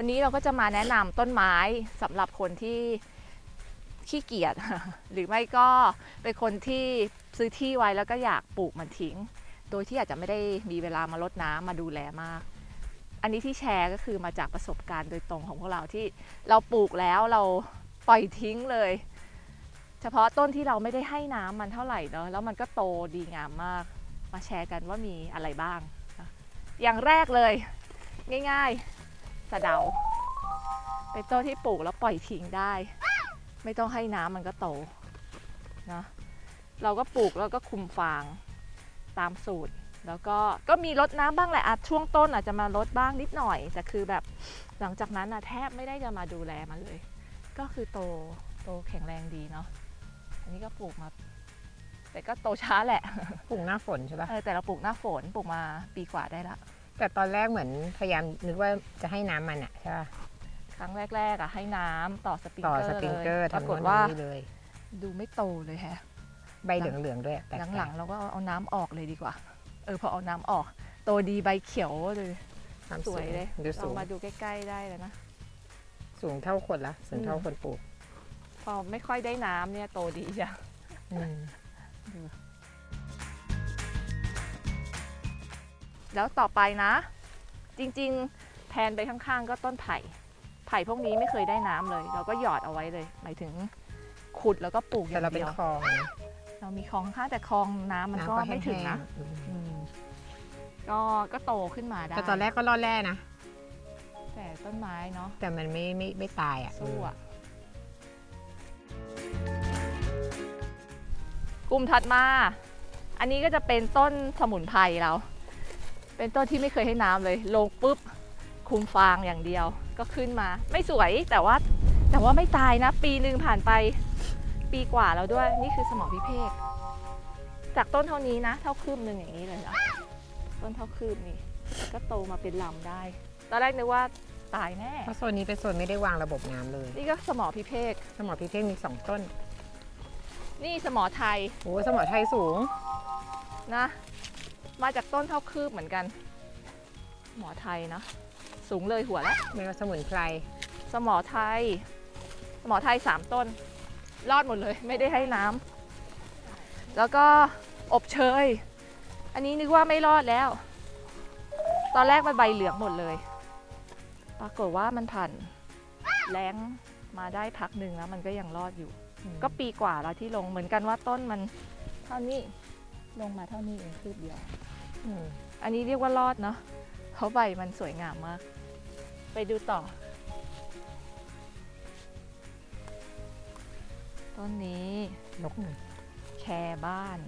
วันนี้เราก็จะมาแนะนำต้นไม้สำหรับคนที่ขี้เกียจหรือไม่ก็เป็นคนที่ซื้อที่ไว้แล้วก็อยากปลูกมันทิ้ง โดยที่อาจจะไม่ได้มีเวลามารดน้ำมาดูแลมาก อันนี้ที่แชร์ก็คือมาจากประสบการณ์โดยตรงของพวกเราที่เราปลูกแล้วเราปล่อยทิ้งเลย เฉพาะต้นที่เราไม่ได้ให้น้ำมันเท่าไหร่เนอะแล้วมันก็โตดีงามมาก มาแชร์กันว่ามีอะไรบ้าง อย่างแรกเลย ง่าย ๆ สะเดา เป็นต้นที่ปลูกแล้วปล่อยทิ้งได้ ไม่ต้องให้น้ำมันก็โตนะเราก็ปลูกแล้วก็คุมฟางตามสูตร แล้วก็ก็มีรดน้ำบ้างแหละอาจช่วงต้นอาจจะมารดบ้างนิดหน่อย แต่คือแบบหลังจากนั้นนะแทบไม่ได้จะมาดูแลมันเลย ก็คือโตโตแข็งแรงดีเนาะอันนี้ก็ปลูกมา แต่ก็โตช้าแหละ ปลูกหน้าฝนใช่ปะเออแต่เราปลูกหน้าฝนปลูกมาปีกว่าได้ละ แต่ตอนแรกเหมือนพยายามนึกว่าจะให้น้ำมันอะใช่ปะครั้งแรกๆอะให้น้ำต่อสปริงต่อเกอร์สปริงเกอร์เลยปราทำกฏโน่นว่าทำนี่เลย ดูไม่โตเลยแฮะ ใบเหลืองๆด้วยแปลกๆหลังๆเราก็เอาน้ำออกเลยดีกว่า เออพอเอาน้ำออก โตดีใบเขียวเลยความสวยเลยดูลสูองงมาดูใกล้ ๆ ได้เลยนะ สูงเท่าคนละสูงเท่าอืม คนปลูกพอไม่ค่อยได้น้ำเนี่ยโตดีจ้ะอืม แล้วต่อไปนะ จริงๆแทนไปข้างๆ ก็ต้นไผ่ไผ่พวกนี้ไม่เคยได้น้ำเลย เราก็หยอดเอาไว้เลย หมายถึงขุดแล้วก็ปลูกอแต่ย่างเราเป็นเดียวคลองนะเรามีคลองข้างๆแต่คลองน้ำมันก็น้ำก็ไม่ถึงแห้นะงๆอืมอืมก็ก็โตขึ้นมาได้แต่ตอนแรกก็รอดแร่นะแต่ต้นไม้เนาะแต่มันไม่ไม่ไม่ตายอะสู้อะกลุ่มถัดมา อันนี้ก็จะเป็นต้นสมุนไพรเรา เป็นต้นที่ไม่เคยให้น้ำเลย ลงปุ๊บคุมฟางอย่างเดียว ก็ขึ้นมา ไม่สวยแต่ว่าแต่ว่าไม่ตายนะ ปีหนึ่งผ่านไปปีกว่าแล้วด้วย นี่คือสมอพิเภกจากต้นเท่านี้นะ เท่าคืบหนึ่งอย่างนี้เลยนะต้นเท่าคืบนี่ ก็โตมาเป็นลำได้ ตอนแรกนึกว่าตายแน่เพราะโซนนี้เป็นโซนไม่ได้วางระบบน้ำเลย นี่ก็สมอพิเภกสมอพิเทคมีสองต้น นี่สมอไทยโอ้สมอไทยสูงนะ มาจากต้นเท่าคืบเหมือนกัน หมอไทยนะ สูงเลยหัวแล้วไม่ว่าสมุนไพรสมอไทย สมอไทยสามต้น รอดหมดเลยไม่ได้ให้น้ำแล้วก็อบเชย อันนี้นึกว่าไม่รอดแล้ว ตอนแรกมันใบเหลืองหมดเลย ปรากฏว่ามันผ่านแรงมาได้พักหนึ่งแล้วมันก็ยังรอดอยู่ ก็ปีกว่าแล้วที่ลงเหมือนกันว่าต้นมันเท่านี้ลงมาเท่านี้เองคืบเดียว อืมอันนี้เรียกว่ารอดเนาะเพราะใบมันสวยงามมาก ไปดูต่อ ต้นนี้นกหนึ่งแคร์บ้าน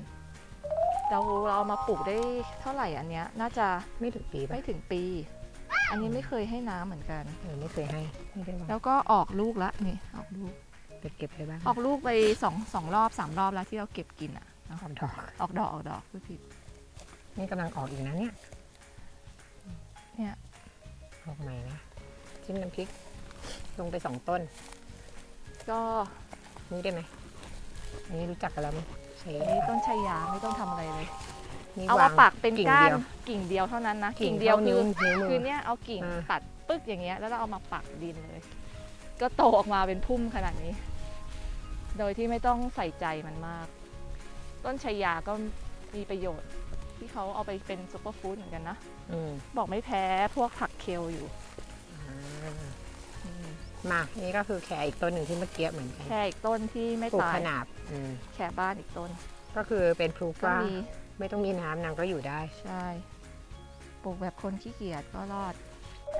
เราเราเอามาปลูกได้เท่าไหร่อันเนี้ย น่าจะไม่ถึงปีป่ะไม่ถึงปี อันนี้ไม่เคยให้น้ำเหมือนกัน เออไม่เคยให้ไม่ได้วางแล้วก็ออกลูกละนี่ออกลูกเก็บเก็บไปบ้างออกลูกไปสองสองรอบสามรอบแล้วที่เราเก็บกินอะออกดอก ออกดอกออกดอกพูดผิด นี่กำลังออกอีกนะเนี่ยเนี่ยออกใหม่นะจิ้มน้ำพริก ลงไปสองต้น ก็นี่ได้ไหมอันนี้รู้จักกันแล้วมั้ยใช้อันนี้ต้นชัยยาไม่ต้องทำอะไรเลย นี่เอามาวงปักเป็นกิ่งก้านเดียวกิ่งเดียวเท่านั้นนะกิ่กิ่งงเดียวเท่าคืนิ้อวนิ้วมือคือเนี้ยเอากิ่งอ่าปัดปึ๊กอย่างเงี้ยแล้วเราเอามาปักดินเลย ก็โตออกมาเป็นพุ่มขนาดนี้ โดยที่ไม่ต้องใส่ใจมันมาก ต้นชัยยาก็มีประโยชน์ ที่เขาเอาไปเป็นซุปเปอร์ฟู้ดเหมือนกันนะ อืมบอกไม่แพ้พวกผักเคลอยู่อ่าอืมมา นี่ก็คือแคร์อีกต้นหนึ่งที่เมื่อกี้เหมือนกันแค่อีกต้นที่ไม่ปลูกตายขนาบอืมแค่บ้านอีกต้นก็คือเป็นพลูก็ว่ามีไม่ต้องมีน้ำนางก็อยู่ได้ ใช่ปลูกแบบคนขี้เกียจก็รอด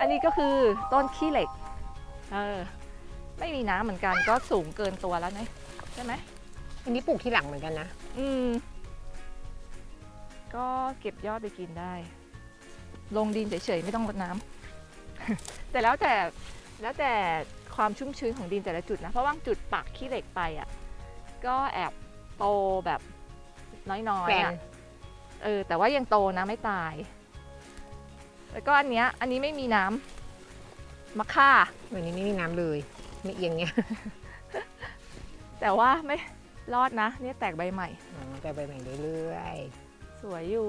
อันนี้ก็คือต้นขี้เหล็ก เออ ไม่มีน้ำเหมือนกันก็สูงเกินตัวแล้วนะใช่ไหมอันนี้ปลูกที่หลังเหมือนกันนะ อืม ก็เก็บยอดไปกินได้ ลงดินเฉยๆไม่ต้องรดน้ำ แต่แล้วแต่แล้วแต่ความชุ่มชื้นของดินแต่ละจุดนะ เพราะว่างจุดปักขี้เหล็กไปอะก็แอบโตแบบน้อยแกรๆนอะเออแต่ว่ายังโตนะไม่ตาย แล้วก็อันเนี้ยอันนี้ไม่มีน้ำมะค่าวันนี้ไม่มีน้ำเลยไม่เอียงเงี้ย แต่ว่าไม่รอดนะ เนี่ยแตกใบใหม่อ๋อแต่ใบใหม่เรื่อย สวยอยู่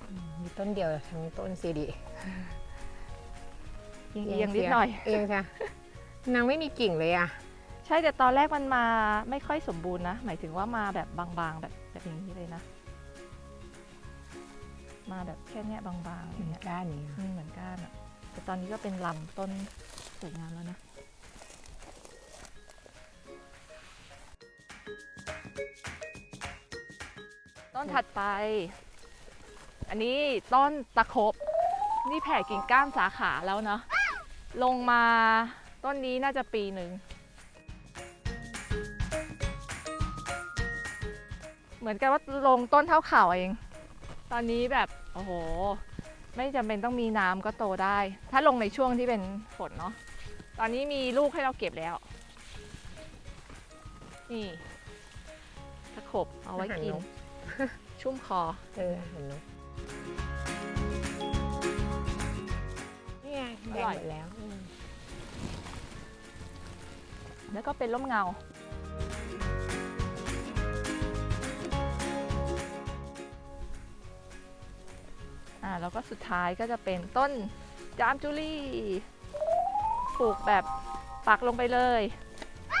ๆอืมมีต้นเดียวทั้งต้นซีดีเอีเอียงนิดหน่อย เอียงค่ะ นางไม่มีกิ่งเลยอะ ใช่แต่ตอนแรกมันมาไม่ค่อยสมบูรณ์นะ หมายถึงว่ามาแบบบางๆ แบบแบบอย่างนี้เลยนะ มาแบบแค่เนี้ยบางๆอย่างเงี้ยด้านนี้อืมเหมือนกันอะแต่ตอนนี้ก็เป็นลำต้นสวยงามแล้วนะ ต้นถัดไป อันนี้ต้นตะคบ นี่แผ่กิ่งก้านสาขาแล้วเนาะ ลงมาต้นนี้น่าจะปีหนึ่ง เหมือนกับว่าลงต้นเท่าเข่าเอง ตอนนี้แบบ โอ้โห ไม่จำเป็นต้องมีน้ำก็โตได้ ถ้าลงในช่วงที่เป็นฝนเนาะ ตอนนี้มีลูกให้เราเก็บแล้ว นี่ตะขบเอาไว้กิน ชุ่มคอ เออเห็นนกนี่ไงแดงอร่อยหมดแล้วอืมแล้วก็เป็นร่มเงา อ่าแล้วก็สุดท้ายก็จะเป็นต้นจามจุลี่ ปลูกแบบปักลงไปเลย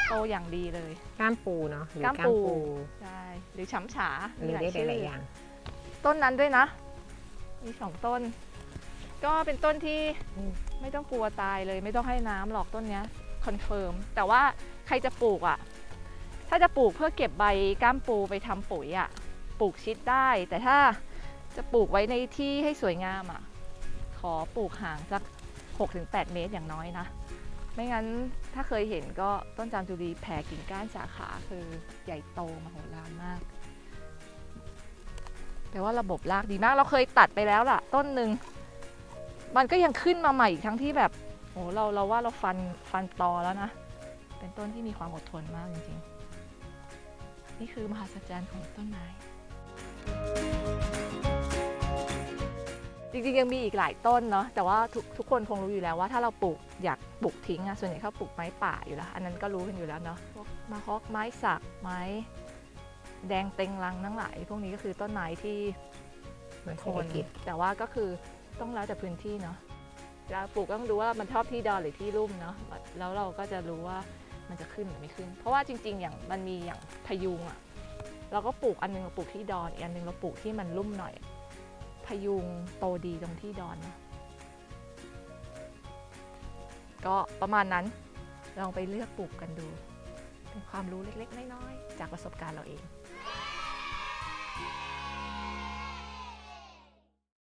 โตอย่างดีเลยก้ามปูเนาะหรือก้ามก้ามปูปูใช่หรือฉำฉาหรือได้หลายๆอย่าง ต้นนั้นด้วยนะ มีสองต้น ก็เป็นต้นที่อืมไม่ต้องกลัวตายเลย ไม่ต้องให้น้ำหรอกต้นเนี้ยคอนเฟิร์มแต่ว่าใครจะปลูกอะ ถ้าจะปลูกเพื่อเก็บใบก้ามปูไปทำปุ๋ยอะปลูกชิดได้ แต่ถ้าจะปลูกไว้ในที่ให้สวยงามอะ ขอปลูกห่างสัก 6-8 เมตรอย่างน้อยนะ ไม่งั้นถ้าเคยเห็นก็ต้นจามจุรีแผ่กิ่งก้านสาขาคือใหญ่โตมโหฬารมากแต่ว่าระบบรากดีมาก เราเคยตัดไปแล้วล่ะ ต้นหนึ่งมันก็ยังขึ้นมาใหม่อีกทั้งที่แบบโอ้เราเราว่าเราฟันฟันตอแล้วนะ เป็นต้นที่มีความอดทนมากจริงๆ นี่คือมหัศจรรย์ของต้นไม้ จริงๆยังมีอีกหลายต้นเนาะแต่ว่าทุกทุกคนคงรู้อยู่แล้วว่าถ้าเราปลูกอยากปลูกทิ้งอะส่วนใหญ่เขาปลูกไม้ป่าอยู่แล้ว อันนั้นก็รู้กันอยู่แล้วเนาะพวกมาฮอกไม้สักไม้แดงเต็งรังทั้งหลายพวกนี้ก็คือต้นไม้ที่เหมือนคเศรษฐนกิจแต่ว่าก็คือต้องแล้วแต่พื้นที่เนาะเราปลูกก็ต้องดูว่ามันชอบที่ดอนหรือที่ลุ่มเนาะแล้วเราก็จะรู้ว่ามันจะขึ้นหรือไม่ขึ้น เพราะว่าจริง ๆ อย่างมันมีอย่างพะยุงอะเราก็ปลูกอันหนึงเราปลูกที่ดอนอีกอันหนึงเราปลูกที่มันลุ่มหน่อย พยุงโตดีตรงที่ดอนนะก็ประมาณนั้นลองไปเลือกปลูกกันดู เป็นความรู้เล็กๆ น้อยๆ จากประสบการณ์เราเอง